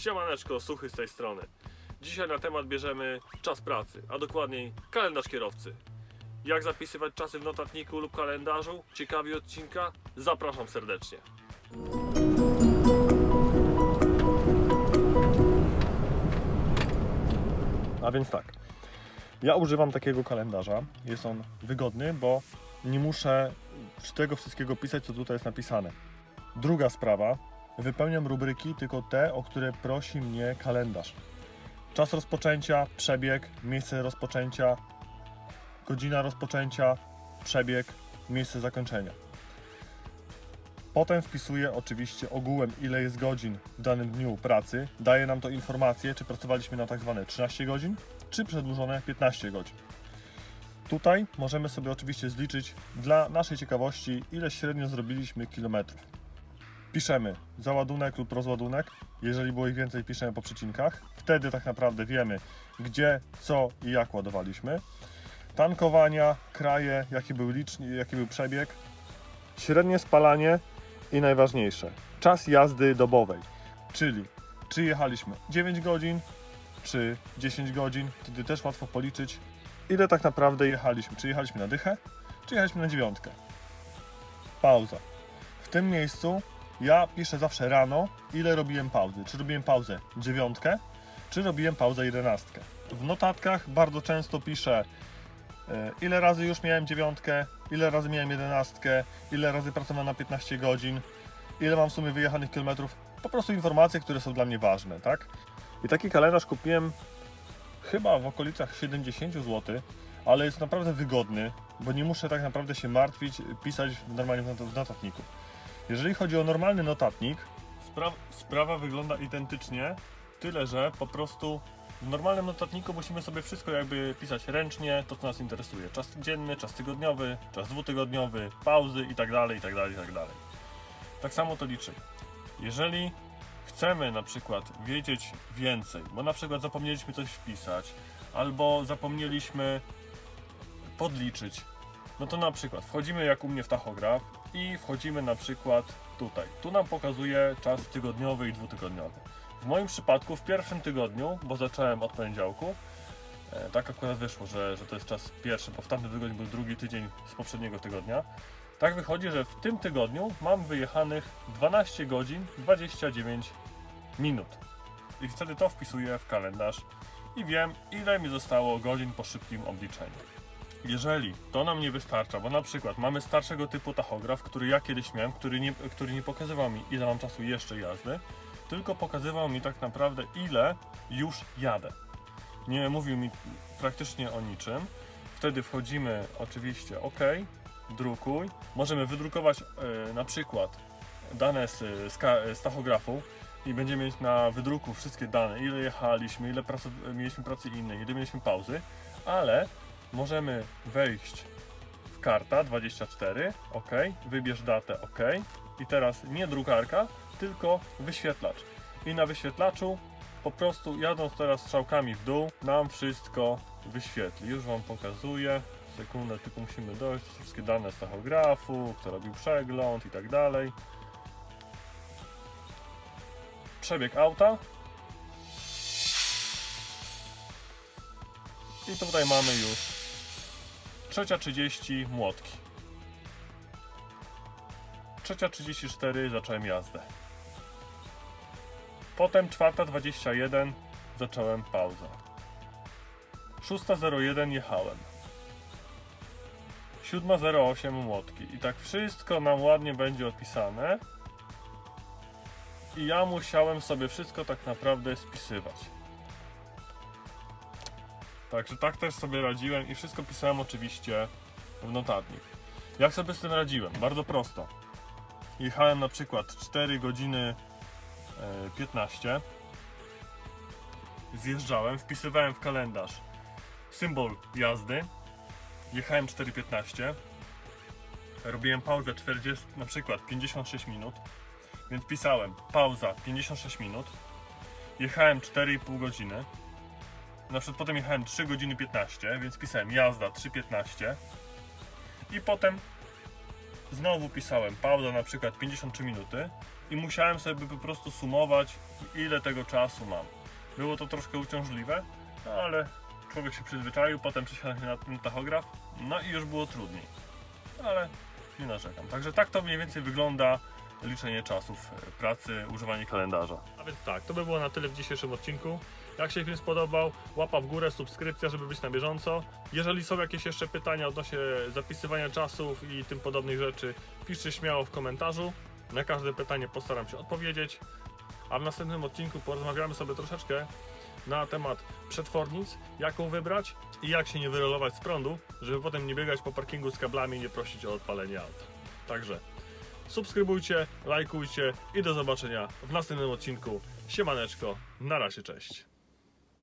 Siemaneczko, Suchy z tej strony. Dzisiaj na temat bierzemy czas pracy, a dokładniej kalendarz kierowcy. Jak zapisywać czasy w notatniku lub kalendarzu? Ciekawi odcinka? Zapraszam serdecznie. A więc tak. Ja używam takiego kalendarza. Jest on wygodny, bo nie muszę tego wszystkiego pisać, co tutaj jest napisane. Druga sprawa. Wypełniam rubryki tylko te, o które prosi mnie kalendarz. Czas rozpoczęcia, przebieg, miejsce rozpoczęcia, godzina rozpoczęcia, przebieg, miejsce zakończenia. Potem wpisuję oczywiście ogółem, ile jest godzin w danym dniu pracy. Daje nam to informację, czy pracowaliśmy na tak zwane 13 godzin, czy przedłużone 15 godzin. Tutaj możemy sobie oczywiście zliczyć dla naszej ciekawości, ile średnio zrobiliśmy kilometrów. Piszemy załadunek lub rozładunek. Jeżeli było ich więcej, piszemy po przecinkach. Wtedy tak naprawdę wiemy, gdzie, co i jak ładowaliśmy. Tankowania, kraje, jaki był licznik, jaki był przebieg, średnie spalanie i najważniejsze, czas jazdy dobowej, czyli czy jechaliśmy 9 godzin, czy 10 godzin, wtedy też łatwo policzyć, ile tak naprawdę jechaliśmy. Czy jechaliśmy na dychę, czy jechaliśmy na dziewiątkę. Pauza. W tym miejscu ja piszę zawsze rano, ile robiłem pauzy. Czy robiłem pauzę dziewiątkę, czy robiłem pauzę jedenastkę. W notatkach bardzo często piszę, e, ile razy już miałem dziewiątkę, ile razy miałem jedenastkę, ile razy pracowałem na 15 godzin, ile mam w sumie wyjechanych kilometrów. Po prostu informacje, które są dla mnie ważne, tak? I taki kalendarz kupiłem chyba w okolicach 70 zł, ale jest naprawdę wygodny, bo nie muszę tak naprawdę się martwić, pisać w normalnym notatniku. Jeżeli chodzi o normalny notatnik, Spra- sprawa wygląda identycznie, tyle że po prostu w normalnym notatniku musimy sobie wszystko jakby pisać ręcznie, to co nas interesuje. Czas dzienny, czas tygodniowy, czas dwutygodniowy, pauzy i tak dalej, i tak samo to liczymy. Jeżeli chcemy na przykład wiedzieć więcej, bo na przykład zapomnieliśmy coś wpisać, albo zapomnieliśmy podliczyć, no to na przykład wchodzimy jak u mnie w tachograf i wchodzimy na przykład tutaj. Tu nam pokazuje czas tygodniowy i dwutygodniowy. W moim przypadku w pierwszym tygodniu, bo zacząłem od poniedziałku, e, tak akurat wyszło, że, że to jest czas pierwszy, bo w tamtym tygodniu był drugi tydzień z poprzedniego tygodnia. Tak wychodzi, że w tym tygodniu mam wyjechanych 12 godzin 29 minut. I wtedy to wpisuję w kalendarz i wiem, ile mi zostało godzin po szybkim obliczeniu. Jeżeli to nam nie wystarcza, bo na przykład mamy starszego typu tachograf, który ja kiedyś miałem, który nie, który nie pokazywał mi ile mam czasu jeszcze jazdy, tylko pokazywał mi tak naprawdę ile już jadę. Nie mówił mi praktycznie o niczym. Wtedy wchodzimy oczywiście OK, drukuj. Możemy wydrukować e, na przykład dane z, z, z tachografu i będziemy mieć na wydruku wszystkie dane, ile jechaliśmy, ile pracy, mieliśmy pracy innej, ile mieliśmy pauzy, ale możemy wejść w karta 24, OK, wybierz datę, OK i teraz nie drukarka, tylko wyświetlacz. I na wyświetlaczu po prostu jadąc teraz strzałkami w dół, nam wszystko wyświetli. Już Wam pokazuję. Sekundę, tylko musimy dojść. Wszystkie dane z tachografu, kto robił przegląd i tak dalej. Przebieg auta. I tutaj mamy już trzecia 30 młotki. Trzecia 34 zacząłem jazdę. Potem czwarta 21 zacząłem pauzę. Szósta 01 jechałem. Siódma 08 młotki. I tak wszystko nam ładnie będzie opisane. I ja musiałem sobie wszystko tak naprawdę spisywać. Także tak też sobie radziłem i wszystko pisałem oczywiście w notatnik. Jak sobie z tym radziłem? Bardzo prosto. Jechałem na przykład 4 godziny e, 15. Zjeżdżałem, wpisywałem w kalendarz symbol jazdy. Jechałem 4.15. Robiłem pauzę 40, na przykład 56 minut. Więc pisałem pauza 56 minut. Jechałem 4,5 godziny. Na przykład potem jechałem 3 godziny 15, więc pisałem jazda 3.15. I potem znowu pisałem pauza na przykład 53 minuty i musiałem sobie po prostu sumować ile tego czasu mam. Było to troszkę uciążliwe, no ale człowiek się przyzwyczaił, potem przesiadłem się na ten tachograf, no i już było trudniej. Ale nie narzekam. Także tak to mniej więcej wygląda liczenie czasów e, pracy, używanie kalendarza. A więc tak, to by było na tyle w dzisiejszym odcinku. Jak się film spodobał, łapa w górę, subskrypcja, żeby być na bieżąco. Jeżeli są jakieś jeszcze pytania odnośnie zapisywania czasów i tym podobnych rzeczy, piszcie śmiało w komentarzu. Na każde pytanie postaram się odpowiedzieć. A w następnym odcinku porozmawiamy sobie troszeczkę na temat przetwornic, jaką wybrać i jak się nie wyrolować z prądu, żeby potem nie biegać po parkingu z kablami i nie prosić o odpalenie auta. Także subskrybujcie, lajkujcie i do zobaczenia w następnym odcinku. Siemaneczko, na razie, cześć.